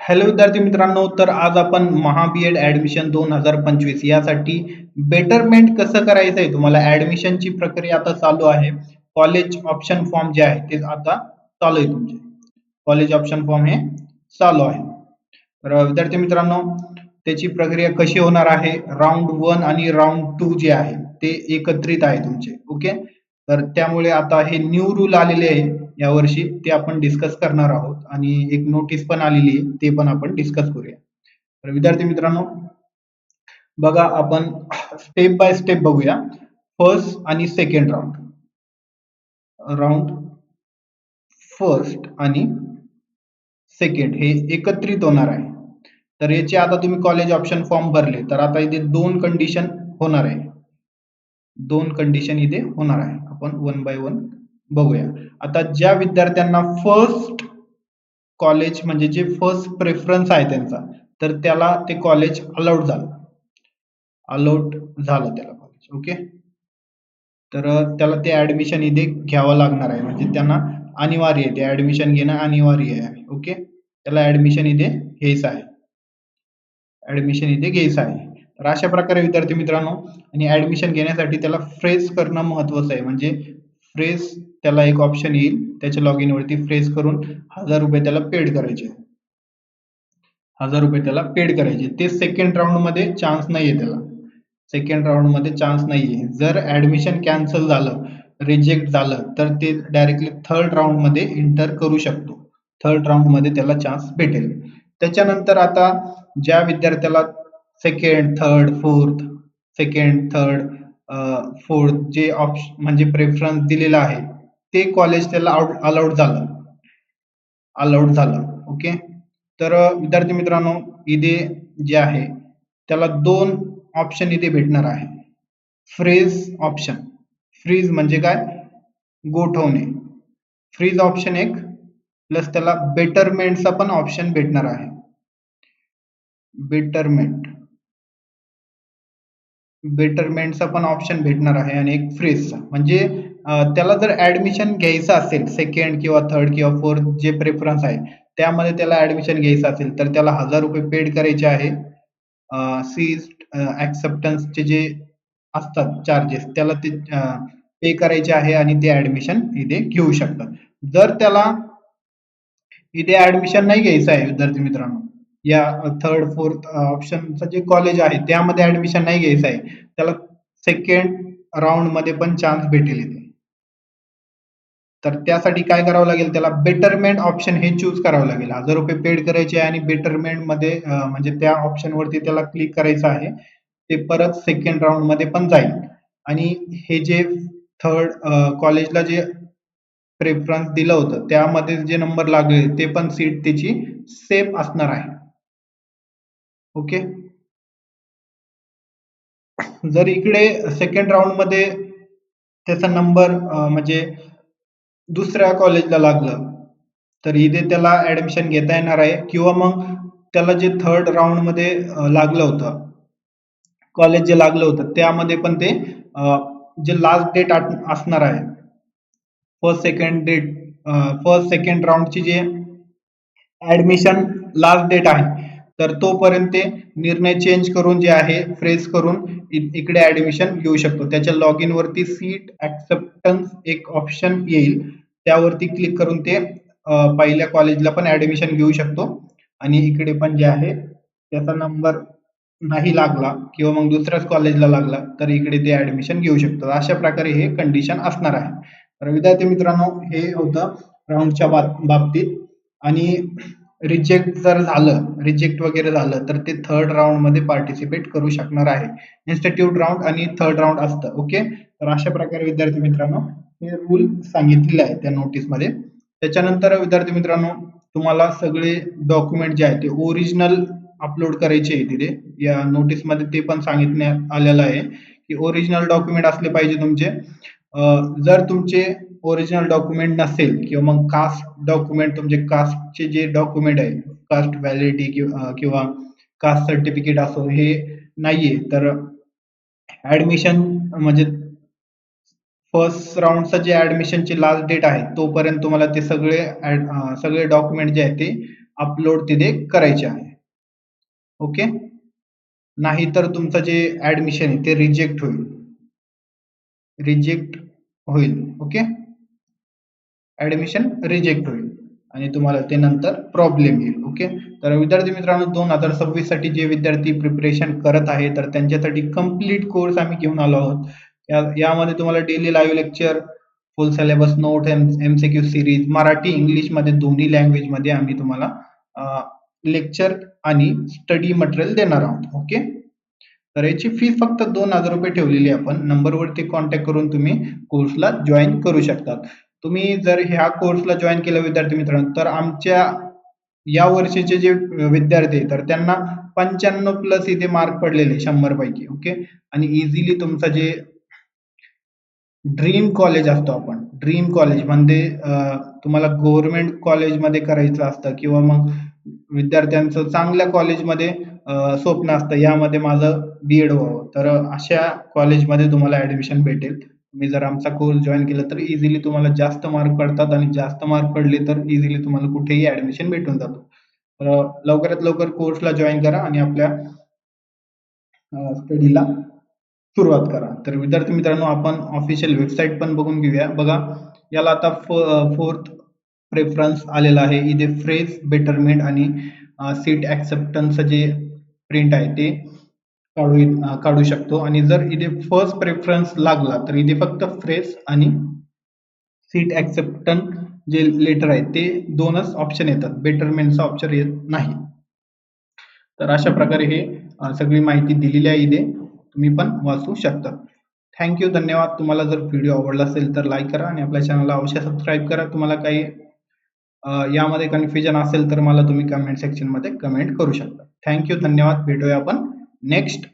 Hello विद्यार्थी मित्रांनो तर आज आपण महाबीएड ऍडमिशन दोन हजार पंचवीस यासाठी बेटरमेंट कसं करायचं आहे तुम्हाला ऍडमिशनची प्रक्रिया आता चालू आहे. कॉलेज ऑप्शन फॉर्म जे आहे ते आता चालू आहे तुमचे. कॉलेज ऑप्शन फॉर्म हे चालू आहे. तर विद्यार्थी मित्रांनो त्याची प्रक्रिया कशी होणार आहे? राऊंड वन आणि राऊंड टू जे आहे ते एकत्रित आहे तुमचे. ओके? तर त्यामुळे आता हे न्यू रूल आलेले आहे. यावर्षी ते आपण डिस्कस करणार आहोत. आणि एक नोटीस पण आलेली आहे ते पण आपण डिस्कस करूया. तर विद्यार्थी मित्रांनो बघा आपण स्टेप बाय स्टेप बघूया. फर्स्ट आणि सेकंड राऊंड राऊंड फर्स्ट आणि सेकंड हे एकत्रित होणार आहे. तर याचे आता तुम्ही कॉलेज ऑप्शन फॉर्म भरले तर आता इथे दोन कंडिशन होणार आहे. दोन कंडिशन इथे होणार आहे. आपण वन बाय वन बघूया. आता ज्या विद्यार्थ्यांना फर्स्ट कॉलेज म्हणजे जे फर्स्ट प्रेफरन्स आहे त्यांचा तर त्याला ते कॉलेज अलाउड झालं. अलाउड झालं त्याला कॉलेज ओके तर त्याला ते ऍडमिशन इथे घ्यावं लागणार आहे. म्हणजे त्यांना अनिवार्य आहे ते ऍडमिशन घेणं अनिवार्य आहे ओके त्याला ऍडमिशन इथे घ्यायचं आहे. ऍडमिशन इथे घ्यायचं आहे. तर अशा प्रकारे विद्यार्थी मित्रांनो आणि ऍडमिशन घेण्यासाठी त्याला फ्रेश करणं महत्वाचं आहे. म्हणजे फ्रेस त्याला एक ऑप्शन येईल. त्याच्या लॉग इन वरती फ्रेश करून हजार रुपये त्याला पेड करायचे. हजार रुपये त्याला पेड करायचे. ते सेकंड राऊंडमध्ये चान्स नाहीये त्याला. सेकंड राऊंडमध्ये चान्स नाहीये जर ऍडमिशन कॅन्सल झालं रिजेक्ट झालं तर ते डायरेक्टली थर्ड राऊंडमध्ये इंटर करू शकतो. थर्ड राऊंडमध्ये त्याला चान्स भेटेल. त्याच्यानंतर आता ज्या विद्यार्थ्याला second third fourth second third fourth जे ऑप्शन म्हणजे प्रेफरन्स दिलेला आहे ते कॉलेज त्याला अलाउड झालं. अलाउड झालं ओके तर विद्यार्थी मित्रांनो इथे जे आहे त्याला दोन ऑप्शन इथे भेटणार आहे. फ्रीज ऑप्शन फ्रीज म्हणजे काय? गोठवणे. फ्रीज ऑप्शन एक प्लस त्याला बेटरमेंटचा पण ऑप्शन भेटणार आहे. बेटरमेंट बेटरमेंटचा पण ऑप्शन भेटणार आहे आणि एक फ्रीजचा म्हणजे त्याला जर ऍडमिशन घ्यायचं असेल सेकंड किंवा थर्ड किंवा फोर्थ जे प्रेफरन्स आहे त्यामध्ये त्याला ऍडमिशन घ्यायचं असेल तर त्याला हजार रुपये पेड करायचे आहे. सीज ऍक्सेप्टन्सचे जे असतात चार्जेस त्याला ते पे करायचे आहे आणि ते ऍडमिशन इथे घेऊ शकतात. जर त्याला इथे ऍडमिशन नाही घ्यायचं आहे विद्यार्थी मित्रांनो या थर्ड फोर्थ ऑप्शनचं जे कॉलेज आहे त्यामध्ये ऍडमिशन नाही घ्यायचं आहे. त्याला सेकंड राऊंडमध्ये पण चान्स भेटेल इथे. तर त्यासाठी काय करावं लागेल? त्याला बेटरमेंट ऑप्शन हे चूज करावं लागेल. हजार रुपये पेड करायचे आहे आणि बेटरमेंटमध्ये म्हणजे त्या ऑप्शन वरती त्याला क्लिक करायचं आहे. ते परत सेकंड राऊंडमध्ये पण जाईल. आणि हे जे थर्ड कॉलेजला जे प्रेफरन्स दिलं होतं त्यामध्ये जे नंबर लागले ते पण सीट त्याची सेफ असणार आहे. ओके? जर इकडे सेकंड राऊंडमध्ये त्याचा नंबर म्हणजे दुसऱ्या कॉलेजला लागलं तर इथे त्याला ऍडमिशन घेता येणार आहे. किंवा मग त्याला जे थर्ड राऊंडमध्ये लागलं होतं कॉलेज जे लागलं होतं त्यामध्ये पण ते जे लास्ट डेट असणार आहे. First second date first second राऊंडची जे ऍडमिशन लास्ट डेट आहे तर तोपर्यंत निर्णय चेंज करून जे आहे फ्रेश करून इकडे ऍडमिशन घेऊ शकतो. त्याच्या लॉग इन वरती सीट ऍक्सेप्टन्स एक ऑप्शन येईल. त्यावरती क्लिक करून ते पहिल्या कॉलेजला पण ऍडमिशन घेऊ शकतो. आणि इकडे पण जे आहे त्याचा नंबर नाही लागला किंवा मग दुसऱ्याच कॉलेजला लागला तर इकडे ते ऍडमिशन घेऊ शकतो. अशा प्रकारे हे कंडिशन असणार आहे. तर विद्यार्थी मित्रांनो हे होतं राऊंडच्या बाबतीत. आणि रिजेक्ट जर झालं रिजेक्ट वगैरे झालं तर ते थर्ड राऊंडमध्ये पार्टिसिपेट करू शकणार आहे. इन्स्टिट्यूट राऊंड आणि थर्ड राऊंड असतं ओके तर अशा प्रकारे विद्यार्थी मित्रांनो हे रूल सांगितलेले आहे त्या नोटीसमध्ये. त्याच्यानंतर विद्यार्थी मित्रांनो तुम्हाला सगळे डॉक्युमेंट जे आहे ते ओरिजिनल अपलोड करायचे आहे तिथे. या नोटीसमध्ये ते पण सांगितण्यात आलेलं आहे की ओरिजिनल डॉक्युमेंट असले पाहिजे तुमचे. जर तुमचे ओरिजिनल डॉक्युमेंट नसेल किंवा मग कास्ट डॉक्युमेंट तुमचे कास्टचे जे डॉक्युमेंट आहे कास्ट व्हॅलिडिटी किंवा कास्ट सर्टिफिकेट असो हे नाहीये. तर ऍडमिशन म्हणजे फर्स्ट राऊंडचं जे ऍडमिशनची लास्ट डेट आहे तोपर्यंत तुम्हाला ते सगळे सगळे डॉक्युमेंट जे आहे ते अपलोड तिथे करायचे आहे. ओके नाहीतर तुमचं जे ऍडमिशन आहे ते रिजेक्ट होईल. रिजेक्ट होईल. ओके ऍडमिशन रिजेक्ट होईल. आणि तुम्हाला ते नंतर प्रॉब्लेम येईल ओके तर विद्यार्थी मित्रांनो दोन हजार सव्वीससाठी जे विद्यार्थी प्रिपरेशन करत आहे तर त्यांच्यासाठी कंप्लीट कोर्स आम्ही घेऊन आलो आहोत. यामध्ये तुम्हाला daily live lecture full syllabus note M C Q series Marathi इंग्लिशमध्ये दोन्ही लँग्वेजमध्ये आम्ही तुम्हाला लेक्चर आणि स्टडी मटेरियल देणार आहोत ओके तर याची फी फक्त दोन हजार रुपये ठेवलेली आपण. नंबरवरती कॉन्टॅक्ट करून तुम्ही कोर्सला जॉईन करू शकतात. तुम्ही जर ह्या कोर्सला जॉईन केलं विद्यार्थी मित्रांनो तर आमच्या या वर्षीचे जे विद्यार्थी तर त्यांना पंच्याण्णव प्लस इथे मार्क पडलेले शंभर पैकी ओके आणि इझिली तुमचं जे ड्रीम कॉलेज असतो आपण ड्रीम कॉलेज म्हणजे तुम्हाला गव्हर्नमेंट कॉलेजमध्ये करायचं असतं किंवा मग विद्यार्थ्यांचं चांगल्या कॉलेजमध्ये स्वप्न असतं यामध्ये माझं बी एड व्हावं. तर अशा कॉलेजमध्ये तुम्हाला ऍडमिशन भेटेल. तुम्ही जर आमचा कोर्स जॉईन केला तर इझिली तुम्हाला जास्त मार्क पडतात आणि जास्त मार्क पडले तर इझिली तुम्हाला कुठेही ऍडमिशन भेटून जातो. तर लवकरात लवकर कोर्सला जॉईन करा आणि आपल्या स्टडीला सुरुवात करा. तर विद्यार्थी मित्रांनो आपण ऑफिशियल वेबसाईट पण बघून घेऊया. बघा याला आता फोर्थ प्रेफरन्स आलेला आहे. इथे फ्रेज बेटरमेंट आणि सीट ऍक्सेप्टन्स जे प्रिंट आहे ते काढू काढू शकतो. आणि जर इथे फर्स्ट प्रेफरन्स लागला तर इथे फक्त फ्रेश आणि सीट ऍक्सेप्टन जे लेटर आहे ते दोनच ऑप्शन येतात. बेटरमेंटचा ऑप्शन येत नाही. तर अशा प्रकारे हे सगळी माहिती दिलेली आहे इथे. तुम्ही पण वाचू शकता. थँक्यू धन्यवाद. तुम्हाला जर व्हिडिओ आवडला असेल तर लाईक करा आणि आपल्या चॅनलला अवश्य सबस्क्राईब करा. तुम्हाला काही यामध्ये कन्फ्युजन असेल तर मला तुम्ही कमेंट सेक्शनमध्ये कमेंट करू शकता. थँक्यू धन्यवाद. भेटूया आपण next